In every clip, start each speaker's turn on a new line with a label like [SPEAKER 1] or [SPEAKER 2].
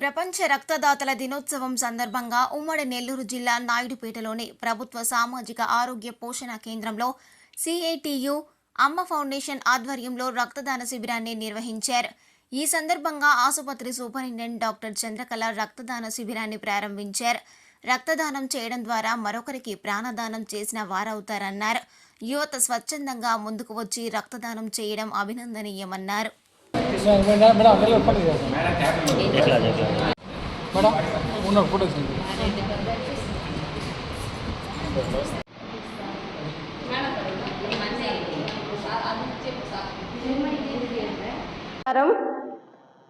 [SPEAKER 1] ప్రపంచ రక్తదాతల దినోత్సవం సందర్భంగా ఉమ్మడి నెల్లూరు జిల్లా నాయుడుపేటలోని ప్రభుత్వ సామాజిక ఆరోగ్య పోషణ కేంద్రంలో సిఐటియు అమ్మ ఫౌండేషన్ ఆధ్వర్యంలో రక్తదాన శిబిరాన్ని నిర్వహించారు. ఈ సందర్భంగా ఆసుపత్రి సూపరింటెండెంట్ డాక్టర్ చంద్రకళ రక్తదాన శిబిరాన్ని ప్రారంభించారు. రక్తదానం చేయడం ద్వారా మరొకరికి ప్రాణదానం చేసిన వారవుతారన్నారు. యువత స్వచ్ఛందంగా ముందుకు వచ్చి రక్తదానం చేయడం అభినందనీయమన్నారు.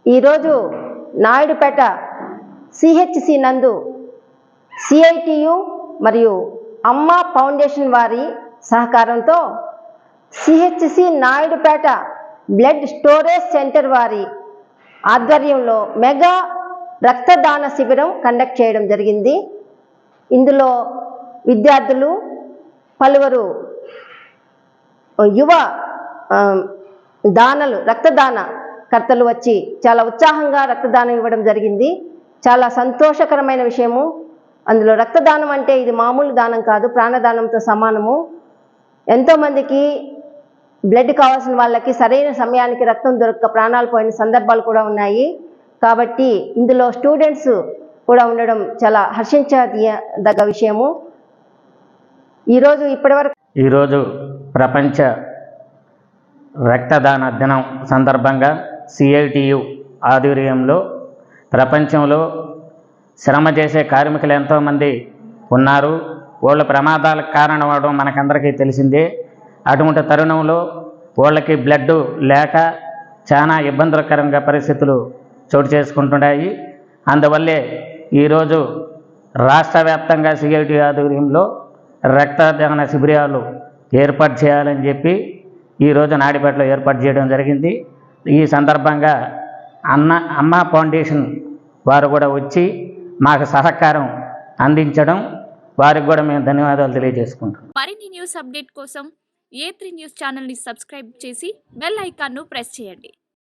[SPEAKER 2] ఈరోజు నాయుడుపేట సిహెచ్సి నందు సిఐటియు మరియు అమ్మ ఫౌండేషన్ వారి సహకారంతో CHC Naidupeta blood storage centre వారి ఆధ్వర్యంలో మెగా రక్తదాన శిబిరం కండక్ట్ చేయడం జరిగింది. ఇందులో విద్యార్థులు పలువురు యువ దానలు రక్తదాన కర్తలు వచ్చి చాలా ఉత్సాహంగా రక్తదానం ఇవ్వడం జరిగింది. చాలా సంతోషకరమైన విషయము. అందులో రక్తదానం అంటే ఇది మామూలు దానం కాదు ప్రాణదానంతో సమానము. ఎంతోమందికి బ్లడ్ కావాల్సిన వాళ్ళకి సరైన సమయానికి రక్తం దొరక్క ప్రాణాలు పోయిన సందర్భాలు కూడా ఉన్నాయి. కాబట్టి ఇందులో స్టూడెంట్స్ కూడా ఉండడం చాలా హర్షించదగ్గ విషయము. ఈరోజు ఇప్పటివరకు
[SPEAKER 3] ఈరోజు ప్రపంచ రక్తదాన దినం సందర్భంగా సిఐటియు ఆధ్వర్యంలో ప్రపంచంలో శ్రమ చేసే కార్మికులు ఎంతోమంది ఉన్నారు. వాళ్ళ ప్రమాదాలకు కారణమవడం మనకందరికీ తెలిసిందే. అటువంటి తరుణంలో వాళ్ళకి బ్లడ్ లేక చాలా ఇబ్బందికరంగా పరిస్థితులు చోటు చేసుకుంటున్నాయి. అందువల్లే ఈరోజు రాష్ట్ర వ్యాప్తంగా సిఐటి ఆధ్వర్యంలో రక్తదాన శిబిరాలు ఏర్పాటు చేయాలని చెప్పి ఈరోజు నాడిపేటలో ఏర్పాటు చేయడం జరిగింది. ఈ సందర్భంగా అన్న అమ్మ ఫౌండేషన్ వారు కూడా వచ్చి మాకు సహకారం అందించడం వారికి కూడా మేము ధన్యవాదాలు తెలియజేసుకుంటాం
[SPEAKER 4] మరిన్ని న్యూస్ అప్డేట్ కోసం ఏ త్రీ న్యూస్ ఛానల్ని సబ్స్క్రైబ్ చేసి బెల్ ఐకాన్ను ప్రెస్ చేయండి.